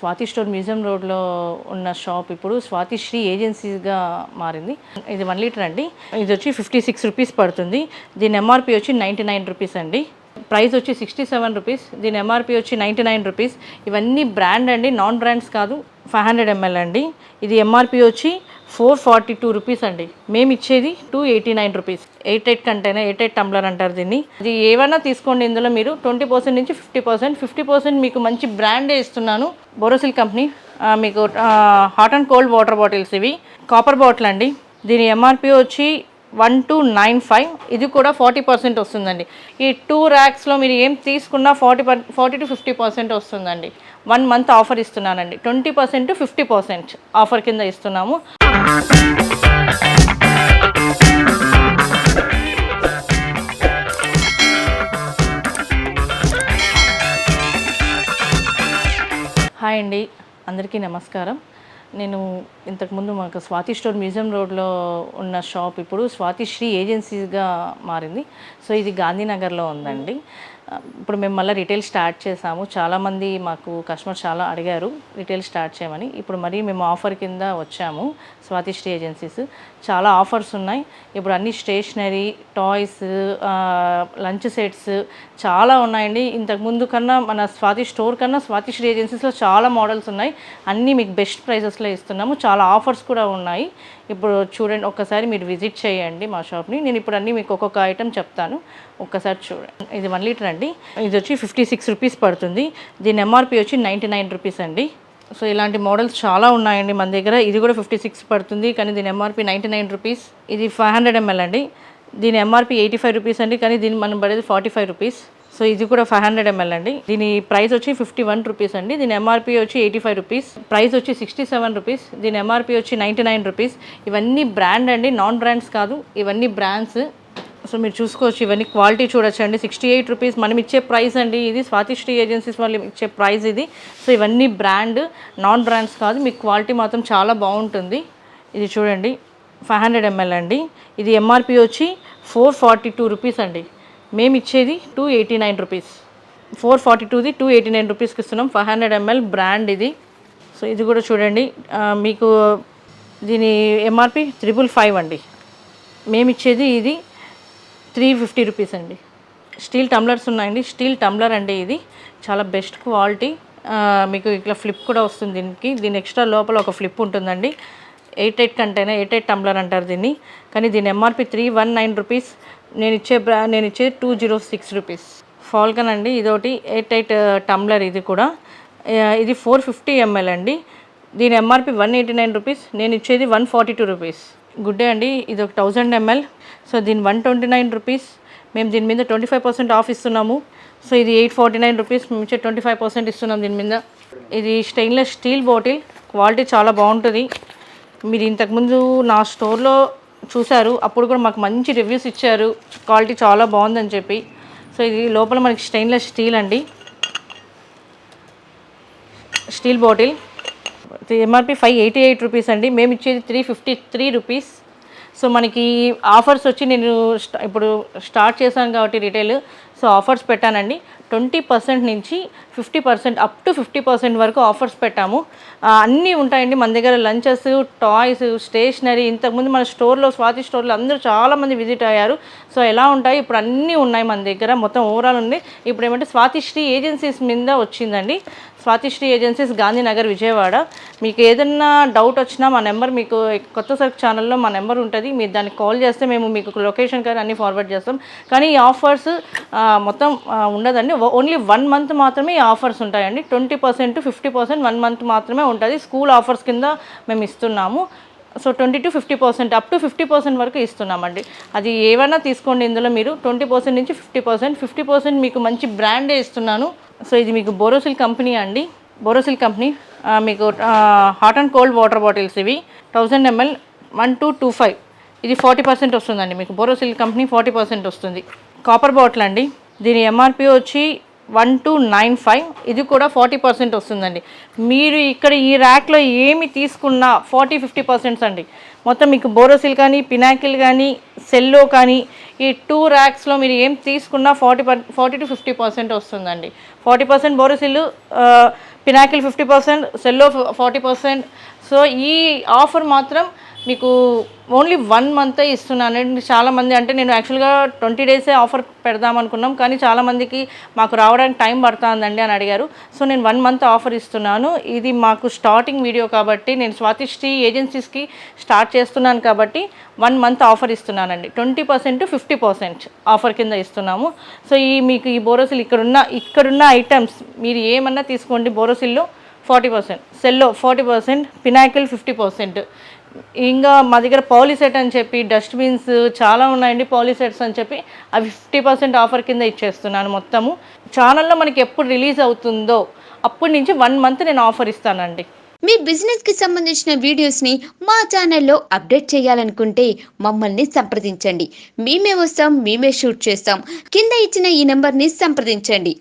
Swathi store museum రోడ్లో ఉన్న shop ఇప్పుడు స్వాతి శ్రీ ఏజెన్సీగా మారింది. ఇది వన్ లీటర్ అండి. ఇది వచ్చి ఫిఫ్టీ సిక్స్ రూపీస్ పడుతుంది. దీని ఎంఆర్పి వచ్చి నైంటీ నైన్ రూపీస్ అండి. ప్రైస్ వచ్చి సిక్స్టీ సెవెన్ రూపీస్ దీని ఎంఆర్పి వచ్చి నైంటీ నైన్ రూపీస్. ఇవన్నీ బ్రాండ్ అండి నాన్ బ్రాండ్స్ కాదు ఫైవ్ హండ్రెడ్ ఎంఎల్ అండి. ఇది ఎంఆర్పి వచ్చి ఫోర్ ఫార్టీ టూ రూపీస్ అండి. మేము ఇచ్చేది two eighty nine rupees. Eight eight container eight eight tumbler అంటారు దీన్ని. ఇది ఏమైనా తీసుకోండి ఇందులో మీరు ట్వంటీ పర్సెంట్ నుంచి ఫిఫ్టీ పర్సెంట్. ఫిఫ్టీ పర్సెంట్ మీకు మంచి బ్రాండే ఇస్తున్నాను. బోరోసిల్ కంపెనీ మీకు hot and cold water bottles ఇవి. కాపర్ బాటిల్ అండి. దీని ఎంఆర్పి వచ్చి వన్ టూ నైన్ ఫైవ్ ఇది కూడా ఫార్టీ పర్సెంట్ వస్తుందండి. ఈ టూ ర్యాక్స్లో మీరు ఏం తీసుకున్నా forty per forty to fifty percent వస్తుందండి. One month offer ఇస్తున్నానండి. Twenty percent to fifty percent offer కింద ఇస్తున్నాము. హాయ్ అండి. అందరికీ నమస్కారం. నేను ఇంతకుముందు మాకు స్వాతి స్టోర్ మ్యూజియం రోడ్లో ఉన్న షాప్ ఇప్పుడు స్వాతి శ్రీ ఏజెన్సీగా మారింది. సో ఇది గాంధీనగర్లో ఉందండి. ఇప్పుడు మేము మళ్ళీ రిటైల్ స్టార్ట్ చేసాము. చాలామంది మాకు కస్టమర్స్ చాలా అడిగారు రిటైల్ స్టార్ట్ చేయమని. ఇప్పుడు మరీ మేము ఆఫర్ కింద వచ్చాము స్వాతి శ్రీ ఏజెన్సీస్ చాలా ఆఫర్స్ ఉన్నాయి. ఇప్పుడు అన్ని స్టేషనరీ టాయ్స్ లంచ్ సెట్స్ చాలా ఉన్నాయండి. ఇంతకు ముందు కన్నా మన స్వాతి స్టోర్ కన్నా స్వాతి శ్రీ ఏజెన్సీస్లో చాలా మోడల్స్ ఉన్నాయి. అన్నీ మీకు బెస్ట్ ప్రైజెస్లో ఇస్తున్నాము. చాలా ఆఫర్స్ కూడా ఉన్నాయి. ఇప్పుడు చూడండి ఒక్కసారి మీరు విజిట్ చేయండి మా షాప్ని నేను ఇప్పుడు అన్నీ మీకు ఒక్కొక్క ఐటెం చెప్తాను. ఒక్కసారి చూడండి. ఇది వన్ లీటర్ అండి. ఇది వచ్చి ఫిఫ్టీ సిక్స్ రూపీస్ పడుతుంది. దీని ఎంఆర్పి వచ్చి నైంటీ నైన్ రూపీస్ అండి. సో ఇలాంటి మోడల్స్ చాలా ఉన్నాయండి మన దగ్గర. ఇది కూడా ఫిఫ్టీ సిక్స్ పడుతుంది కానీ దీని ఎంఆర్పి నైంటీ నైన్ రూపీస్ ఇది ఫైవ్ హండ్రెడ్ ఎంఎల్ అండి. దీని ఎంఆర్పి ఎయిటీ ఫైవ్ రూపీస్ అండి కానీ దీని మనం పడేది ఫార్టీ ఫైవ్ రూపీస్ సో ఇది కూడా ఫైవ్ హండ్రెడ్ ఎంఎల్ అండి. దీని ప్రైస్ వచ్చి ఫిఫ్టీ వన్ రూపీస్ అండి. దీని ఎంఆర్పి వచ్చి ఎయిటీ ఫైవ్ రూపీస్ ప్రైస్ వచ్చి సిక్స్టీ సెవెన్ రూపీస్ దీని ఎంఆర్పి వచ్చి నైంటీ నైన్ రూపీస్ ఇవన్నీ బ్రాండ్ అండి నాన్ బ్రాండ్స్ కాదు. ఇవన్నీ బ్రాండ్స్ సో మీరు చూసుకోవచ్చు ఇవన్నీ క్వాలిటీ చూడొచ్చండి. సిక్స్టీ ఎయిట్ రూపీస్ మనం ఇచ్చే ప్రైస్ అండి. ఇది స్వాతిశ్రీ ఏజెన్సీస్ వాళ్ళు ఇచ్చే ప్రైస్ ఇది. సో ఇవన్నీ బ్రాండ్ నాన్ బ్రాండ్స్ కాదు. మీకు క్వాలిటీ మాత్రం చాలా బాగుంటుంది. ఇది చూడండి ఫైవ్ హండ్రెడ్ ఎంఎల్ అండి. ఇది ఎంఆర్పి వచ్చి ఫోర్ ఫార్టీ టూ రూపీస్ అండి. మేము ఇచ్చేది two eighty nine rupees four forty టూది two eighty nine రూపీస్కి ఇస్తున్నాం. ఫైవ్ హండ్రెడ్ ఎంఎల్ బ్రాండ్ ఇది. సో ఇది కూడా చూడండి మీకు దీని ఎంఆర్పి త్రిబుల్ ఫైవ్ అండి. మేమిచ్చేది ఇది త్రీ ఫిఫ్టీ రూపీస్ అండి. స్టీల్ టంబ్లర్స్ ఉన్నాయండి. స్టీల్ టంబ్లర్ అండి ఇది. చాలా బెస్ట్ క్వాలిటీ. మీకు ఇట్లా ఫ్లిప్ కూడా వస్తుంది దీనికి. దీని ఎక్స్ట్రా లోపల ఒక ఫ్లిప్ ఉంటుందండి. Eight eight container eight eight tumbler అంటారు దీన్ని. కానీ దీని MRP three one nine rupees. నేను ఇచ్చే బ్రా నేను ఇచ్చేది two zero six rupees. Falcon అండి. ఇదొకటి ఎయిట్ ఎయిట్ టంబ్లర్ ఇది కూడా. ఇది ఫోర్ ఫిఫ్టీ ఎంఎల్ అండి. దీని MRP one eighty nine rupees. నేను ఇచ్చేది one forty two rupees. Good day అండి. ఇది ఒక థౌజండ్ ఎంఎల్ సో దీని వన్ ట్వంటీ నైన్ రూపీస్ మేము దీని మీద ట్వంటీ ఫైవ్ పర్సెంట్ ఆఫ్ ఇస్తున్నాము. సో ఇది ఎయిట్ ఫార్టీ నైన్ రూపీస్ మేము ఇచ్చే ట్వంటీ ఫైవ్ పర్సెంట్ ఇస్తున్నాం దీని మీద. ఇది స్టెయిన్లెస్ స్టీల్ బాటిల్ క్వాలిటీ చాలా బాగుంటుంది. మీరు ఇంతకుముందు నా స్టోర్లో చూశారు. అప్పుడు కూడా మాకు మంచి రివ్యూస్ ఇచ్చారు. క్వాలిటీ చాలా బాగుందని చెప్పి. సో ఇది లోపల మనకి స్టెయిన్లెస్ స్టీల్ అండి. Steel bottle MRP five eighty eight rupees అండి. మేము ఇచ్చేది three fifty three rupees so మనకి ఆఫర్స్ వచ్చి నేను స్ట- ఇప్పుడు స్టార్ట్ చేశాను కాబట్టి రిటైల్ సో ఆఫర్స్ పెట్టానండి. ట్వంటీ పర్సెంట్ నుంచి fifty percent up to fifty percent వరకు ఆఫర్స్ పెట్టాము. అన్నీ ఉంటాయండి. మన దగ్గర లంచెస్ టాయ్స్ స్టేషనరీ ఇంతకుముందు మన స్టోర్లో స్వాతి స్టోర్లో అందరూ చాలామంది విజిట్ అయ్యారు. సో ఎలా ఉంటాయి? ఇప్పుడు అన్నీ ఉన్నాయి మన దగ్గర. మొత్తం ఓవరాల్ ఉంది ఇప్పుడు ఏమంటే స్వాతిశ్రీ ఏజెన్సీస్ మీద వచ్చిందండి. స్వాతిశ్రీ ఏజెన్సీస్ గాంధీనగర్ విజయవాడ. మీకు ఏదన్నా డౌట్ వచ్చినా మా నెంబర్ మీకు కొత్త సరుకు ఛానల్లో మా నెంబర్ ఉంటుంది. మీరు దానికి కాల్ చేస్తే మేము మీకు లొకేషన్ కానీ అన్నీ ఫార్వర్డ్ చేస్తాం. కానీ ఈ ఆఫర్స్ మొత్తం ఉండదండి. ఓన్లీ వన్ మంత్ మాత్రమే ఈ ఆఫర్స్ ఉంటాయండి. Twenty percent fifty percent one month మాత్రమే ఉంటుంది. స్కూల్ ఆఫర్స్ కింద మేము ఇస్తున్నాము. So twenty to fifty percent up to fifty percent వరకు ఇస్తున్నామండి. అది ఏమైనా తీసుకోండి ఇందులో మీరు. ట్వంటీ పర్సెంట్ నుంచి ఫిఫ్టీ పర్సెంట్ ఫిఫ్టీ పర్సెంట్ మీకు మంచి బ్రాండే ఇస్తున్నాను. సో ఇది మీకు బోరోసిల్ కంపెనీ అండి. బోరోసిల్ కంపెనీ మీకు hot and cold water bottles ఇవి. Thousand ml one two two five ఇది ఫార్టీ పర్సెంట్ వస్తుందండి మీకు. బోరోసిల్ కంపెనీ ఫార్టీ పర్సెంట్ వస్తుంది. కాపర్ బాటిల్ అండి. దీని ఎంఆర్పి వచ్చి వన్ టూ నైన్ ఫైవ్ ఇది కూడా ఫార్టీ పర్సెంట్ వస్తుందండి. మీరు ఇక్కడ ఈ ర్యాక్లో ఏమి తీసుకున్నా ఫార్టీ ఫిఫ్టీ పర్సెంట్స్ అండి. మొత్తం మీకు బోరోసిల్ కానీ పినాకిల్ కానీ సెల్లో కానీ ఈ టూ ర్యాక్స్లో మీరు ఏం తీసుకున్నా forty per forty to fifty percent వస్తుందండి. Forty percent Borosil Pinnacle fifty percent Cello forty percent. So ఈ ఆఫర్ మాత్రం మీకు ఓన్లీ వన్ మంతే ఇస్తున్నాను చాలామంది అంటే నేను యాక్చువల్గా ట్వంటీ డేసే ఆఫర్ పెడదాం అనుకున్నాం. కానీ చాలామందికి మాకు రావడానికి టైం పడుతుందండి అని అడిగారు. సో నేను వన్ మంత్ ఆఫర్ ఇస్తున్నాను. ఇది మాకు స్టార్టింగ్ వీడియో కాబట్టి నేను స్వాతిశ్రీ ఏజెన్సీస్కి స్టార్ట్ చేస్తున్నాను కాబట్టి one month offer ఇస్తున్నానండి. Twenty percent fifty percent offer కింద ఇస్తున్నాము. సో ఈ మీకు ఈ బోరోసిల్ ఇక్కడున్న ఇక్కడున్న ఐటమ్స్ మీరు ఏమన్నా తీసుకోండి బోరోసిల్లో. Forty percent. Cello forty percent Pinnacle fifty percent. ఇంకా మా దగ్గర పాలిసెట్ అని చెప్పి డస్ట్బిన్స్ చాలా ఉన్నాయండి పాలిసెట్స్ అని చెప్పి అవి ఫిఫ్టీ పర్సెంట్ ఆఫర్ కింద ఇచ్చేస్తున్నాను మొత్తము. ఛానల్లో మనకి ఎప్పుడు రిలీజ్ అవుతుందో అప్పటి నుంచి వన్ మంత్ నేను ఆఫర్ ఇస్తానండి. మీ బిజినెస్కి సంబంధించిన వీడియోస్ని మా ఛానల్లో అప్డేట్ చేయాలనుకుంటే మమ్మల్ని సంప్రదించండి. మేమే వస్తాం మేమే షూట్ చేస్తాం. కింద ఇచ్చిన ఈ నెంబర్ని సంప్రదించండి.